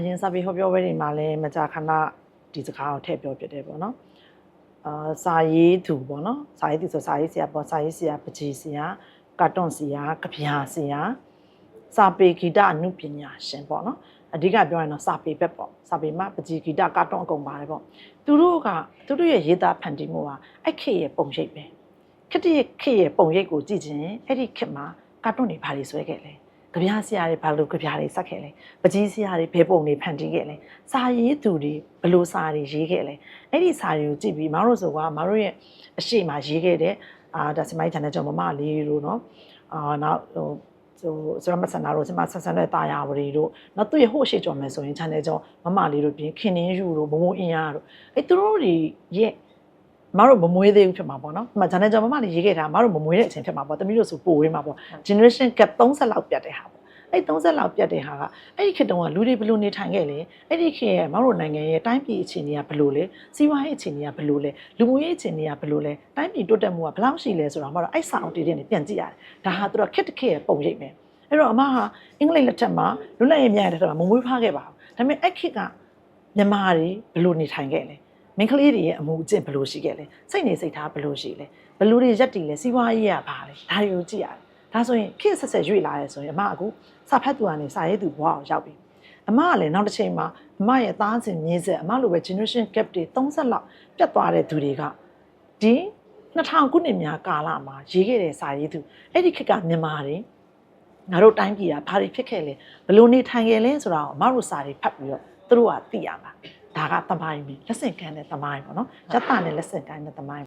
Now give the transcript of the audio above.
အရင်စာပေဟောပြောပွဲတွေမှာလည်းမကြာခဏဒီစကားကိုထည့်ပြောပြတယ်ပေါ့နော်အာစာရေးသူပေါ့နော်စာရေးသူဆိုစာရေးဆရာပေါ့စာရေးဆရာပကြီးဆရာကာတွန်ဆရာကဗျာဆရာစာပေဂီတအနုပညာရှင်ပေါ့နော်အဓိကပြောရင်တော့စာပေဘက်ပေါ့စာပေမှာပကြီးဂီတကာတွန်အကုန်ပါတယ်ပေါ့သူတို့ကသူတို့ရဲ့ရေးသားဖန်တီးမှုကအဲ့ခေတ်ရဲ့ပုံရိပ်ပဲခေတ်ရဲ့ခေတ်ရဲ့ပုံရိပ်ကိုကြည့်ချင်းအဲ့ဒီခေတ်မှာကာတွန်တွေဘာတွေဆွဲခဲ့လဲ ကြပြားဆရာတွေဘာလို့ကြပြားတွေစက်ခဲ့လဲပကြီးဆရာတွေဘယ်ပုံတွေဖန်တီးခဲ့လဲစာရေးသူတွေဘယ်လိုစာတွေရေးခဲ့လဲအဲ့ဒီစာတွေကိုကြည့်ပြီးမတို့ဆိုကမတို့ရဲ့အရှိမရေးခဲ့တဲ့အာဒါစမိုင်းချန်တဲ့ကြောင့်မမလေးတို့နော်အာနောက်ဟိုဟိုစရမဆန္ဒတို့စမဆဆန်တဲ့တာယာဝရီတို့နောက်သူ့ရဲ့ဟိုရှေ့ကျော်မယ်ဆိုရင် channel ကျော်မမလေးတို့ပြင်ခင်နှင်းယူတို့မမိုးအင်းရတို့အဲ့သူတို့တွေရဲ့ မတို့မမွေးသေးဘူးဖြစ်မှာပေါ့နော်။ဒီမှာ channel ကျော်မမလေးရေးခဲ့တာမတို့မမွေးတဲ့အချိန်ဖြစ်မှာပေါ့။တမီးတို့ဆိုပိုဝေးမှာပေါ့။ generation gap 30လောက်ပြတ်တဲ့ဟာပေါ့။အဲ့30လောက်ပြတ်တဲ့ဟာကအဲ့ဒီခေတ်တုန်းကလူတွေဘယ်လိုနေထိုင်ခဲ့လဲ။အဲ့ဒီခေတ်ရဲ့မတို့နိုင်ငံရဲ့တိုင်းပြည်အခြေအနေကဘယ်လိုလဲ။စီးပွားရေးအခြေအနေကဘယ်လိုလဲ။လူမှုရေးအခြေအနေကဘယ်လိုလဲ။တိုင်းပြည်တိုးတက်မှုကဘယ်လောက်ရှိလဲဆိုတော့မတို့အဲ့စာအုပ်တွေနဲ့ပြန်ကြည့်ရတယ်။ဒါဟာသူတို့ခေတ်တစ်ခေတ်ရဲ့ပုံရိပ်ပဲ။အဲ့တော့အမဟာအင်္ဂလိပ်လက်ထက်မှာလွတ်လပ်ရေးမြန်တဲ့ထက်မှာမမွေးဖားခဲ့ပါဘူး။ဒါပေမဲ့အဲ့ခေတ်ကမြန်မာတွေဘယ်လိုနေထိုင်ခဲ့လဲ။ မိန်းကလေးတွေရဲ့အမှုအကျင့်ဘယ်လိုရှိခဲ့လဲ။စိတ်နေစိတ်ထားဘယ်လိုရှိလဲ။ဘယ်လိုတွေရက်တည်လဲ။စီးပွားရေးကဘာလဲ။ဒါတွေကိုကြည့်ရတယ်။ဒါဆိုရင်ခေတ်ဆက်ဆက်ရွေ့လာရဲဆိုရင်အမအခုစာဖတ်သူကနေစာရေးသူဘဝအောင်ရောက်ပြီ။အမကလည်းနောက်တစ်ချိန်မှာအမရဲ့သားစဉ်မြေးဆက်အမလိုပဲ generation gap တွေ30လောက်ပြတ်သွားတဲ့သူတွေကဒီ2000ခုနှစ်များကာလမှာရေးခဲ့တဲ့စာရေးသူအဲ့ဒီခေတ်ကမြန်မာတွေငါတို့တိုင်းပြည်ကဘာတွေဖြစ်ခဲ့လဲဘယ်လိုနေထိုင်ခဲ့လဲဆိုတာကိုအမတို့စာတွေဖတ်ပြီးတော့သူတို့ကသိရမှာ ဒါကသမိုင်းပဲလက်ဆင့်ကမ်းတဲ့သမိုင်းပေါ့နော်ရတနဲ့လက်ဆင့်ကမ်းတဲ့သမိုင်း